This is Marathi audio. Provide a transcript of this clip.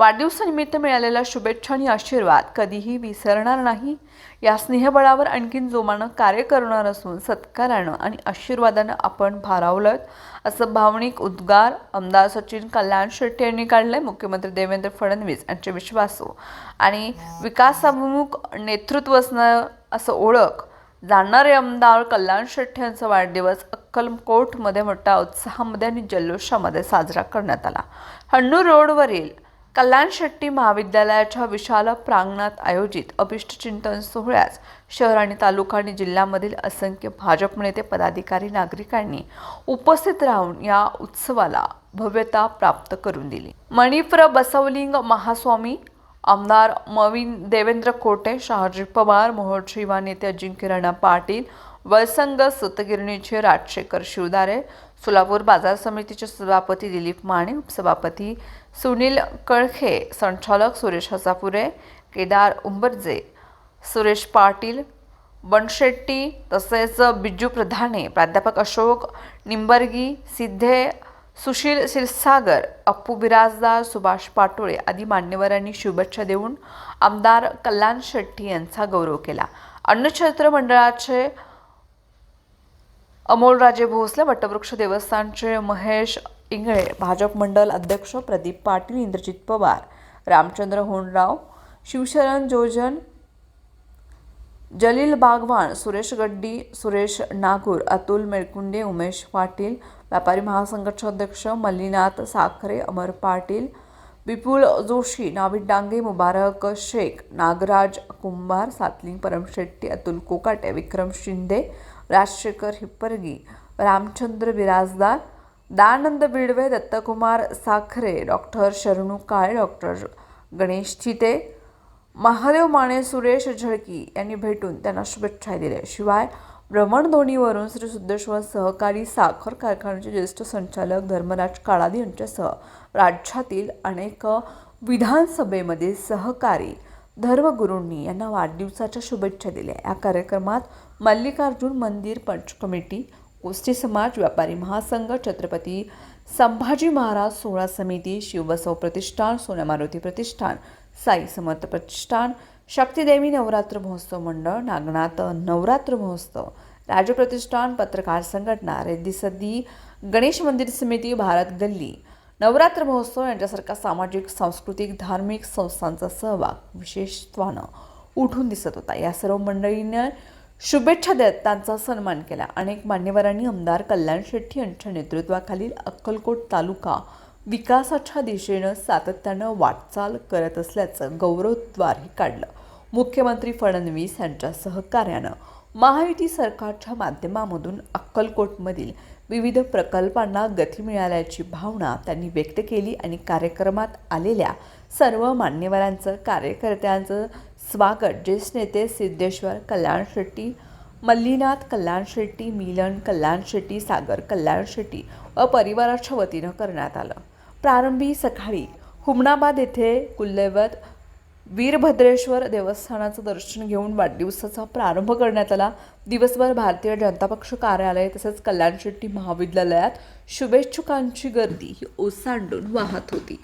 वाढदिवसानिमित्त मिळालेल्या शुभेच्छा आणि आशीर्वाद कधीही विसरणार नाही. या स्नेहबळावर आणखीन जोमानं कार्य करणार असून सत्कारानं आणि आशीर्वादानं आपण भारावलं असं भावनिक उद्गार आमदार सचिन कल्याण शेट्टी यांनी काढलंय. मुख्यमंत्री देवेंद्र फडणवीस यांचे विश्वासू आणि विकासाभिमुख नेतृत्व असणं असं ओळख जाणणारे आमदार कल्याण शेट्टी यांचा वाढदिवस अक्कलकोटमध्ये मोठ्या उत्साहामध्ये आणि जल्लोषामध्ये साजरा करण्यात आला. हन्नूर रोडवरील कल्याण शेट्टी महाविद्यालयाच्या विशाल प्रांगणात आयोजित अभिष्ट चिंतन सोहळ्यास शहर आणि तालुका आणि जिल्ह्यामधील असंख्य भाजप नेते पदाधिकारी नागरिकांनी उपस्थित राहून या उत्सवाला भव्यता प्राप्त करून दिली. मणिप्र बसवलिंग महास्वामी आमदार मविन देवेंद्र कोटे शहाजी पवार मोहोळचे शिवा नेते अजिंक्य राणा पाटील वळसंग सुतगिरणीचे राजशेखर शिवदारे सोलापूर बाजार समितीचे सभापती दिलीप माने उपसभापती सुनील कळखे संचालक सुरेश हसापुरे केदार उंबरजे सुरेश पाटील बनशेट्टी तसेच बिजू प्रधाने प्राध्यापक अशोक निंबर्गी सिद्धे सुशील सिरसागर अप्पू बिराजदार सुभाष पाटोळे आदी मान्यवरांनी शुभेच्छा देऊन आमदार कल्याण शेट्टी यांचा गौरव केला. अन्नछत्र मंडळाचे अमोलराजे भोसले वटवृक्ष देवस्थानचे महेश इंगळे भाजप मंडल अध्यक्ष प्रदीप पाटील इंद्रजित पवार रामचंद्र होणराव शिवशरण जोजन जलील बागवान सुरेश गड्डी सुरेश नागूर अतुल मेळकुंडे उमेश पाटील व्यापारी महासंघाचे अध्यक्ष मल्लीनाथ साखरे अमर पाटील विपुल जोशी नाविद डांगे मुबारक शेख नागराज कुंभार सातलिंग परमशेट्टी अतुल कोकाटे विक्रम शिंदे राजशेखर हिप्परगी रामचंद्र बिराजदार दानंद बिडवे दत्तकुमार साखरे डॉक्टर शरणू काळे डॉक्टर गणेश चिते महादेव माने सुरेश झळकी यांनी भेटून त्यांना शुभेच्छा दिल्या. शिवाय भ्रमणध्वनीवरून श्री सिद्धेश्वर सहकारी साखर कारखान्याचे ज्येष्ठ संचालक धर्मराज काळादी यांच्यासह राज्यातील अनेक विधानसभेमध्ये सहकारी धर्मगुरूंनी यांना वाढदिवसाच्या शुभेच्छा दिल्या. या कार्यक्रमात मल्लिकार्जुन मंदिर पंच कमिटी गोष्टी समाज व्यापारी महासंघ छत्रपती संभाजी महाराज सोहळा समिती शिवबसव प्रतिष्ठान सोन्या मारुती प्रतिष्ठान साई समर्थ प्रतिष्ठान शक्तिदेवी नवरात्र महोत्सव मंडळ नागनाथ नवरात्र महोत्सव राजप्रतिष्ठान पत्रकार संघटना रेद्दी सद्दी गणेश मंदिर समिती भारत गल्ली नवरात्र महोत्सव यांच्यासारख्या सामाजिक सांस्कृतिक धार्मिक संस्थांचा सहभाग विशेषत्वानं उठून दिसत होता. या सर्व मंडळींना शुभेच्छा देत त्यांचा सन्मान केला. अनेक मान्यवरांनी आमदार कल्याण शेट्टी यांच्या नेतृत्वाखालील अक्कलकोट तालुका विकासाच्या दिशेनं सातत्यानं वाटचाल करत असल्याचं गौरवद्वारही काढलं. मुख्यमंत्री फडणवीस यांच्या सहकार्यानं महायुती सरकारच्या माध्यमामधून अक्कलकोटमधील विविध प्रकल्पांना गती मिळाल्याची भावना त्यांनी व्यक्त केली आणि कार्यक्रमात आलेल्या सर्व मान्यवरांचं कार्यकर्त्यांचं स्वागत. ज्येष्ठ नेते सिद्धेश्वर कल्याण शेट्टी मल्लीनाथ कल्याण शेट्टी मिलन कल्याण शेट्टी सागर कल्याण शेट्टी व परिवाराच्या वतीनं करण्यात आलं. प्रारंभी सकाळी हुमनाबाद येथे कुल्लैवत वीरभद्रेश्वर देवस्थानाचं दर्शन घेऊन वाढदिवसाचा प्रारंभ करण्यात आला. दिवसभर भारतीय जनता पक्ष कार्यालय तसेच कल्याण शेट्टी महाविद्यालयात शुभेच्छुकांची गर्दी ही ओसांडून वाहत होती.